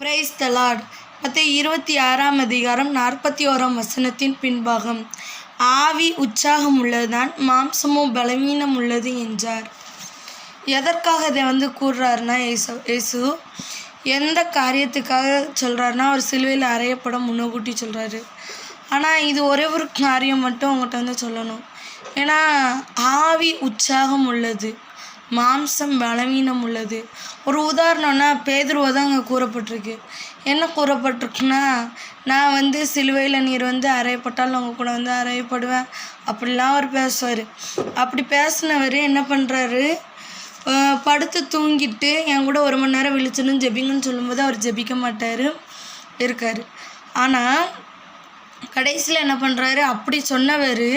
Price தலாட் மற்ற இருபத்தி ஆறாம் அதிகாரம் நாற்பத்தி ஓராம் வசனத்தின் பின்பாகம். ஆவி உற்சாகம் உள்ளதுதான் மாம்சமும் பலவீனம் உள்ளது என்றார். எதற்காக இதை வந்து கூறுறாருன்னா ஏசு இயேசு எந்த காரியத்துக்காக சொல்கிறாருன்னா அவர் சிலுவையில் அறையப்பட முன்னகூட்டி சொல்கிறாரு ஆனால் இது ஒரே ஒரு காரியம் மட்டும் அவங்ககிட்ட வந்து சொல்லணும். ஏன்னா ஆவி உற்சாகம் உள்ளது. மாம்சம் பலவீனம் உள்ளது. ஒரு உதாரணம்னா பேதுருவை தான் அங்கே கூறப்பட்டிருக்கு. என்ன கூறப்பட்டிருக்குன்னா நான் வந்து சிலுவையில் நீர் வந்து அறையப்பட்டாலும் அவங்க கூட வந்து அறையப்படுவேன். அப்படிலாம் அவர் பேசுவார். அப்படி பேசினவர் என்ன பண்ணுறாரு படுத்து தூங்கிட்டு என் கூட ஒரு மணி நேரம் விழிச்சணும் ஜெபிங்கன்னு சொல்லும்போது அவர் ஜெபிக்க மாட்டார் இருக்கார். ஆனால் கடைசியில் என்ன பண்ணுறாரு அப்படி சொன்னவர்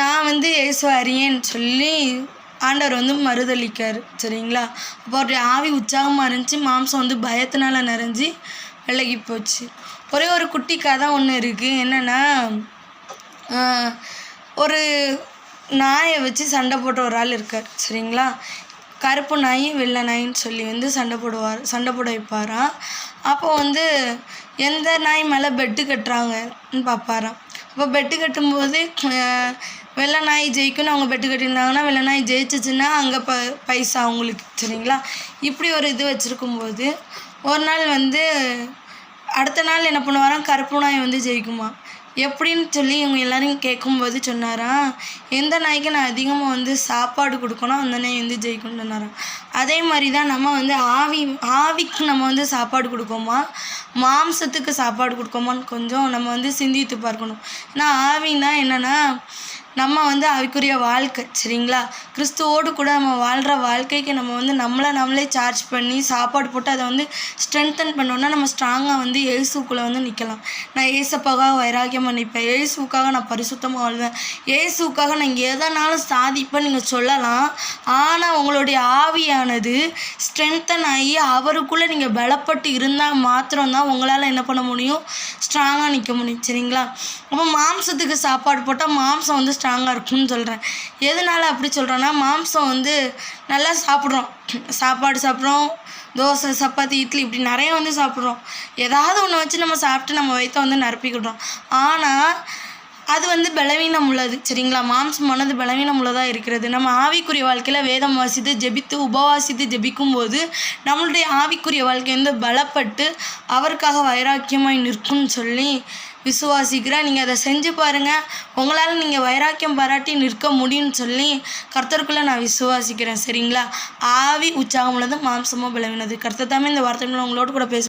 நான் வந்து இயேசுவை அறியேன்னு சொல்லி ஆண்டவர் வந்து மறுதளிக்கார் சரிங்களா? அப்போ அவருடைய ஆவி உற்சாகமாக இருந்துச்சு மாம்சம் வந்து பயத்தினால நிறைஞ்சி விலகி போச்சு. ஒரே ஒரு குட்டி கதை ஒன்று இருக்குது என்னென்னா ஒரு நாயை வச்சு சண்டை போட்ட ஒரு ஆள் இருக்கார் சரிங்களா? கருப்பு நாய் வெள்ளை நாயின்னு சொல்லி வந்து சண்டை போடுவார் சண்டை போட வைப்பாராம் அப்போ வந்து எந்த நாய் மேலே பெட்டு கட்டுறாங்கன்னு பார்ப்பாராம் அப்போ பெட்டு கட்டும்போது வெள்ளை நாய் ஜெயிக்கும்னு அவங்க பெட்டு கட்டியிருந்தாங்கன்னா வெள்ளை நாய் ஜெயிச்சிச்சுன்னா அங்கே ப பைசா அவங்களுக்கு சரிங்களா? இப்படி ஒரு இது வச்சுருக்கும்போது ஒரு நாள் வந்து அடுத்த நாள் என்ன பண்ணுவாராம்? கருப்பு நாய் வந்து ஜெயிக்குமா? எப்படின்னு சொல்லி இவங்க எல்லாரையும் கேட்கும்போது சொன்னாராம் எந்த நாய்க்கு நான் அதிகமாக வந்து சாப்பாடு கொடுக்கணும் அந்த நாய் வந்து ஜெயிக்கும்னு சொன்னாராம். அதே மாதிரி தான் நம்ம வந்து ஆவி ஆவிக்கு நம்ம வந்து சாப்பாடு கொடுக்கோமா? மாம்சத்துக்கு சாப்பாடு கொடுக்கோமான்னு கொஞ்சம் நம்ம வந்து சிந்தித்து பார்க்கணும். ஏன்னா ஆவின்னா என்னென்னா நம்ம வந்து அதுக்குரிய வாழ்க்கை சரிங்களா? கிறிஸ்துவோடு கூட நம்ம வாழ்கிற வாழ்க்கைக்கு நம்ம வந்து நம்மளை நம்மளே சார்ஜ் பண்ணி சாப்பாடு போட்டு அதை வந்து ஸ்ட்ரென்தன் பண்ணோன்னா நம்ம ஸ்ட்ராங்காக வந்து ஏசுக்குள்ளே வந்து நிற்கலாம் நான் ஏசப்பாக வைராக்கியமாக நிற்பேன் ஏசுக்காக நான் பரிசுத்தமாக வாழ்வேன். ஏசுக்காக நான் எதனாலும் சாதிப்பேன் நீங்கள் சொல்லலாம். ஆனால் உங்களுடைய ஆவியானது ஸ்ட்ரென்தன் ஆகி அவருக்குள்ளே நீங்கள் பலப்பட்டு இருந்தால் மாத்திரம்தான் உங்களால் என்ன பண்ண முடியும்? ஸ்ட்ராங்காக நிற்க முடியும் சரிங்களா? அப்போ மாம்சத்துக்கு சாப்பாடு போட்டால் மாம்சம் வந்து ஸ்ட்ராங்காக இருக்கும்னு சொல்கிறேன் எதனால் அப்படி சொல்கிறேன்னா மாம்சம் வந்து நல்லா சாப்பிட்றோம். சாப்பாடு சாப்பிட்றோம். தோசை சப்பாத்தி இட்லி இப்படி நிறைய வந்து சாப்பிட்றோம். ஏதாவது ஒன்று வச்சு நம்ம சாப்பிட்டு நம்ம வயிற்ற வந்து நிரப்பிக்கிடுறோம். ஆனால் அது வந்து பலவீனம் உள்ளது. சரிங்களா? மாம்சமானது பலவீனம் உள்ளதாக இருக்கிறது. நம்ம ஆவிக்குரிய வாழ்க்கையில் வேதம் வாசித்து ஜெபித்து உபவாசித்து ஜெபிக்கும்போது நம்மளுடைய ஆவிக்குரிய வாழ்க்கை வந்து பலப்பட்டு அவருக்காக வைராக்கியமாய் நிற்கும்னு சொல்லி விசுவாசிக்கிறேன். நீங்கள் அதை செஞ்சு பாருங்கள் உங்களால் நீங்கள் வைராக்கியம் பாராட்டி நிற்க முடியும்னு சொல்லி கர்த்தருக்குள்ளே நான் விசுவாசிக்கிறேன். சரிங்களா? ஆவி உற்சாகம் உள்ளது மாம்சமோ பலவீனது. கர்த்தர் தாமே இந்த வார்த்தைகளை உங்களோட கூட பேச